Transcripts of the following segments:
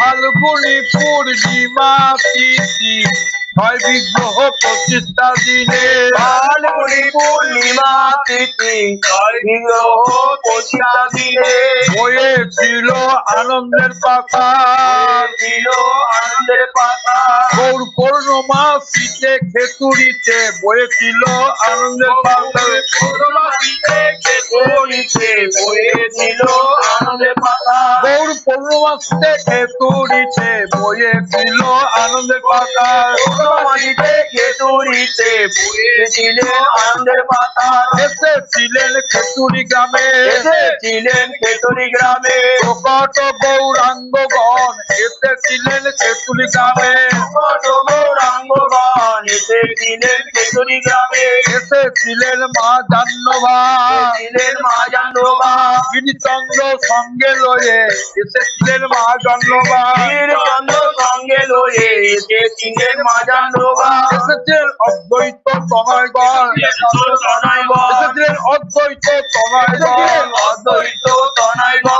ফাল্গুনি পূর্ণিমা তিথি হয় বিগ্রহ প্রতিষ্ঠা দিনে। ফাল্গুনি পূর্ণিমা তিথি বিগ্রহ প্রতিষ্ঠা দিনে। হয়েছিল আনন্দের পাতা। ছিল আনন্দের পাতা। গৌর পূর্ণমা শীতে খেতুরিতে বয়েছিল আনন্দের পাতা। পূর্ণমাসীতে খেতুরিতে বয়েছিল আনন্দের পাতা। গৌর পূর্ণমা শীতে খেতুরিতে বয়েছিল আনন্দের পাতা। খেতুরিতে বয়েছিল আনন্দের পাতা এসেছিলেন খেতুরি গ্রামে। এসেছিলেন খেতুরি গ্রামে। প্রকট গৌরাঙ্গগণ এসেছিলেন খেতুরি গ্রামে। কত গৌরাঙ্গগণ এসেছিলেন খেতুরি গ্রামে। এসেছিলেন মা জাহ্নবা। এসেছিলেন মা জাহ্নবা। গিরিচন্দ্র সঙ্গে লয়ে এসেছিলেন মা জাহ্নবা। চন্দ্র সঙ্গে লয়ে এসেছিলেন মা জাহ্নবা এসেছিলেন অদ্বৈত তনয়গণ এসেছিলেন অদ্বৈত তনয়গণ অদ্বৈত তনয়গণ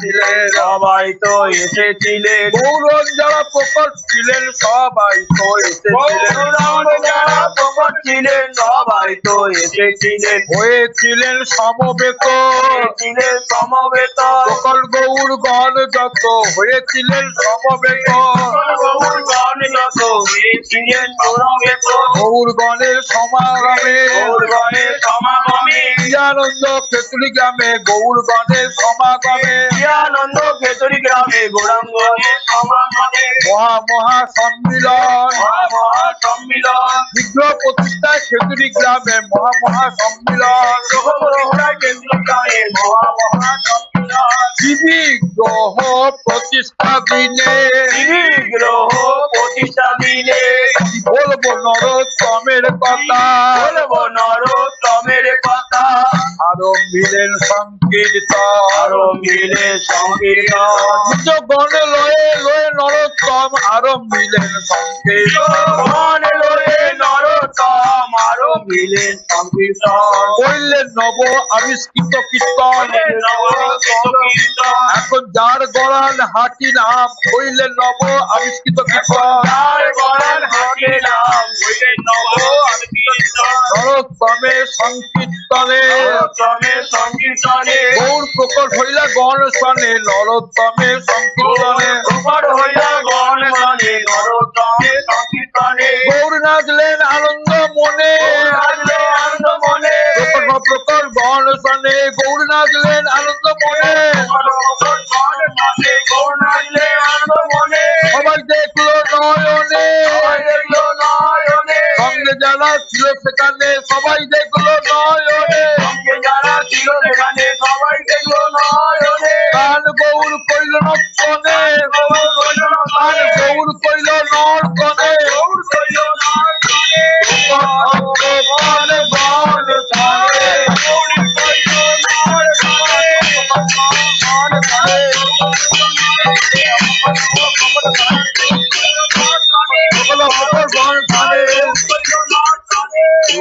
এসেছিলেন সবাই তো এসেছিলেন। গৌরন যারা প্রকট ছিলেন সবাই তো এসেছিলেন। যারা প্রকট ছিলেন সবাই তো এসেছিলেন। হয়েছিলেন সমবেত এসেছিলেন সমবেত সকল গৌর গণ যত হয়েছিলেন সমবেত গৌর গণের সমাগমে আনন্দ খেতুরি গ্রামে গৌর গণের সমাগমে। আনন্দ খেতরি গ্রামে গৌরাঙ্গনের সমাগমে। মহা মহা সম্মিলন। মহা মহা সম্মিলন। বিগ্রহ প্রতিষ্ঠায় খেতুরি গ্রামে মহা মহা সম্মিলন গ্রহরা কেন্দ্র গ্রামে মহা মহা সম্মিলন। শিবি গ্রহ প্রতিষ্ঠা দিনে। বিগ্রহ প্রতিষ্ঠা দিনে। বলব নরোত্তমের কথা। বলব নরোত্তমের কথা। আরম্ভিলেন সংকীর্তন আরও মিলে সংকীর্তন নিজ লয়ে লয়ে নরোত্তম আরম্ভিলেন সংকীর্তন মন লয়ে নরোত্তম আরও মিলে সংকীর্তন কইলেন নব আবিষ্কৃত কীর্তন। এখন যার গড়ান হাঁটি নাম কইলেন নব আবিষ্কৃত কীর্তন। তার গড়াল হাতে নাম হইলে নব কীর্তন নরোত্তমে সংকীর্তনে। সংকীর্তনে। গৌর প্রকট হইলা গণ নরোত্তমে সংকীর্তনে। প্রকট হইয়া গণ নরোত্তমে সংকীর্তনে। গৌর নাচলেন আনন্দ মনে। আনন্দ মনে। প্রকট প্রকট গণ সনে গৌর নাচলেন আনন্দ মনে। সঙ্গে যারা ছিল সেখানে সবাই দেখল নয়নে কান গৌর কইল নর্তনে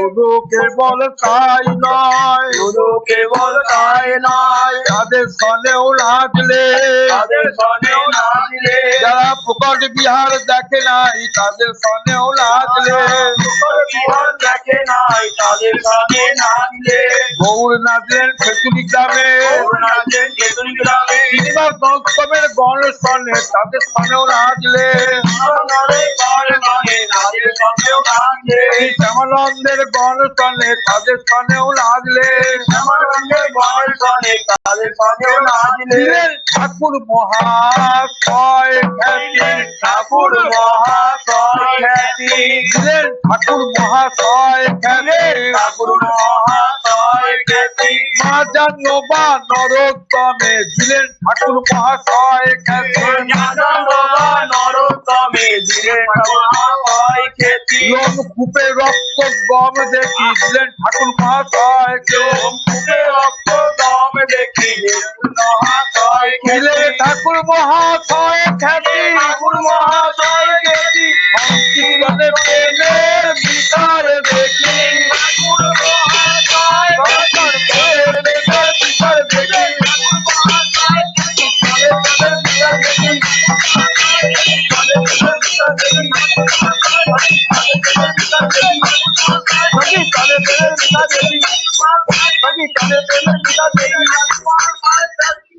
শুধু কেবল তাই নয়। কেবল তাই নয়। তাদের সনেও লাগলে তাদের সনেও লাগলে যারা প্রকট বিহার দেখে নাই তাদের সনেও নাচলে বিহার দেখে নাই তাদের সনে নাচলে গৌর নাচলেন খেতুরি গ্রামে নাচেন কেতুরি গ্রামে তিনবার দশমের গণ সনে তাদের সনেও নাচলে নরে গড় গড়ে নাচের সনেও নাচলে এই শ্যামানন্দের গণ সনে তাদের সনেও নাচলে আমার রঙের গড় গড়ে তাদের সনেও নাচলে ছিলেন ঠাকুর মহাশয় খ্যাতি ঠাকুর মহাশয় খ্যাতি ঠাকুর মহাশয় খ্যাতি ঠাকুর মহাশয় খ্যাতি নরোত্তমে ছিলেন ঠাকুর মহাশয় খ্যাতি নরোত্তমে দিলে মহাশয় খ্যাতি লোম কূপে রক্ত গম দেখি ছিলেন ঠাকুর মহাশয় রক্ত দম খ্যাতি ঠাকুর মহাশয় খ্যাতি ঠাকুর মহাশয় খ্যাতি সংকীর্তনে প্রেমের বিচার দেখি। ঠাকুর মহাশয় প্রেমের বিচার দেখি। ঠাকুর মহাশয়